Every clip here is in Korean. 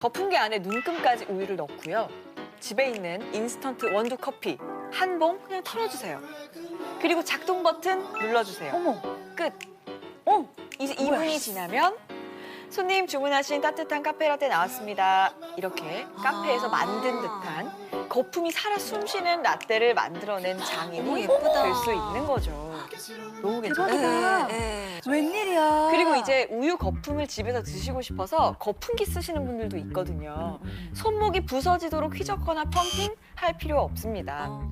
거품기 안에 눈금까지 우유를 넣고요. 집에 있는 인스턴트 원두 커피 한 봉 그냥 털어주세요. 그리고 작동 버튼 눌러주세요. 어머. 끝. 어. 이제 2분이 지나면 손님 주문하신 따뜻한 카페라떼 나왔습니다. 이렇게 카페에서 만든 듯한 거품이 살아 숨쉬는 라떼를 만들어낸 장인이. 될 수 있는 거죠. 너무. 대박이다. 예, 예. 웬일이야. 그리고 이제 우유 거품을 집에서 드시고 싶어서 거품기 쓰시는 분들도 있거든요. 손목이 부서지도록 휘젓거나 펌핑 할 필요 없습니다. 어.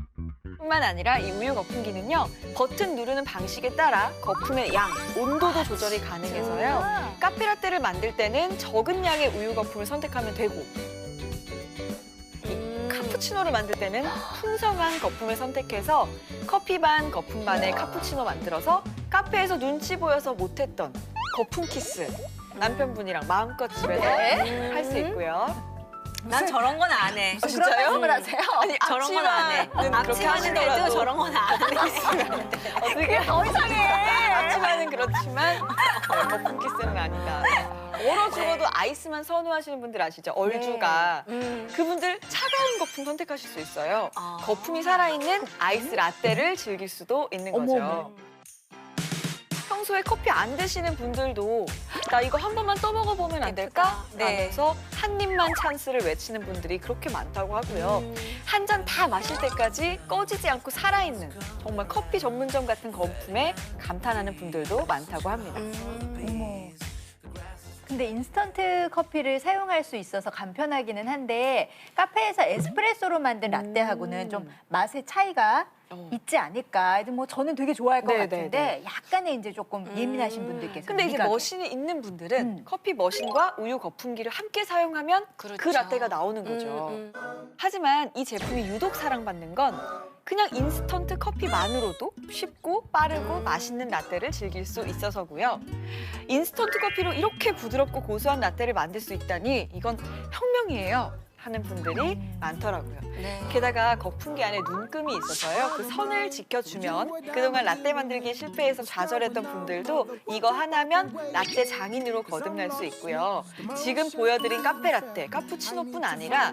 뿐만 아니라 이 우유 거품기는요 버튼 누르는 방식에 따라 거품의 양, 온도도 조절이 가능해서요 아. 카페라 떼를 만들 때는 적은 양의 우유 거품을 선택하면 되고 음. 카푸치노를 만들 때는 풍성한 거품을 선택해서 커피 반 거품 반의 카푸치노 만들어서 카페에서 눈치 보여서 못했던 거품 키스 남편분이랑 마음껏 집에서 네. 할수 있고요. 난 저런 건 안 해. 아, 진짜요? 그런 말씀을 하세요? 아니 저런 건 안 해. 앞치마는 해도 저런 건 안 해. 어떻게 더 이상해. 그렇지만 네, 거품 키스는 아니다. 얼어 죽어도 아이스만 선호하시는 분들 아시죠? 얼주가 음. 그분들 차가운 거품 선택하실 수 있어요. 아. 거품이 살아있는 아이스 라떼를 즐길 수도 있는 거죠. 평소에 커피 안 드시는 분들도 나 이거 한 번만 떠먹어 보면 안 될까? 네. 하면서 한 입만 찬스를 외치는 분들이 그렇게 많다고 하고요. 음. 한잔 다 마실 때까지 꺼지지 않고 살아있는 정말 커피 전문점 같은 거품에 감탄하는 분들도 많다고 합니다. 음. 근데 인스턴트 커피를 사용할 수 있어서 간편하기는 한데 카페에서 에스프레소로 만든 라떼하고는 음. 좀 맛의 차이가 어. 있지 않을까. 뭐 저는 되게 좋아할 것 네, 같은데 네, 약간의 이제 조금 음. 예민하신 분들께서 근데 이제. 머신이 있는 분들은 음. 커피 머신과 우유 거품기를 함께 사용하면 그 그렇죠. 라떼가 나오는 거죠. 음, 음. 하지만 이 제품이 유독 사랑받는 건 그냥 인스턴트 커피만으로도 쉽고 빠르고 맛있는 라떼를 즐길 수 있어서고요. 인스턴트 커피로 이렇게 부드럽고 고소한 라떼를 만들 수 있다니 이건 혁명이에요. 하는 분들이 많더라고요. 네. 게다가 거품기 안에 눈금이 있어서요. 그 선을 지켜주면 그동안 라떼 만들기에 실패해서 좌절했던 분들도 이거 하나면 라떼 장인으로 거듭날 수 있고요. 지금 보여드린 카페 라떼, 카푸치노뿐 아니라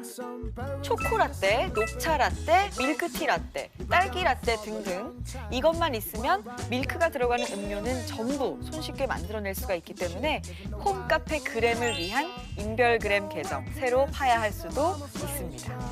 초코 라떼, 녹차 라떼, 밀크티 라떼, 딸기 라떼 등등 이것만 있으면 밀크가 들어가는 음료는 전부 손쉽게 만들어낼 수가 있기 때문에 홈카페 그램을 위한 인별그램 계정 새로 파야 할 수도 있습니다.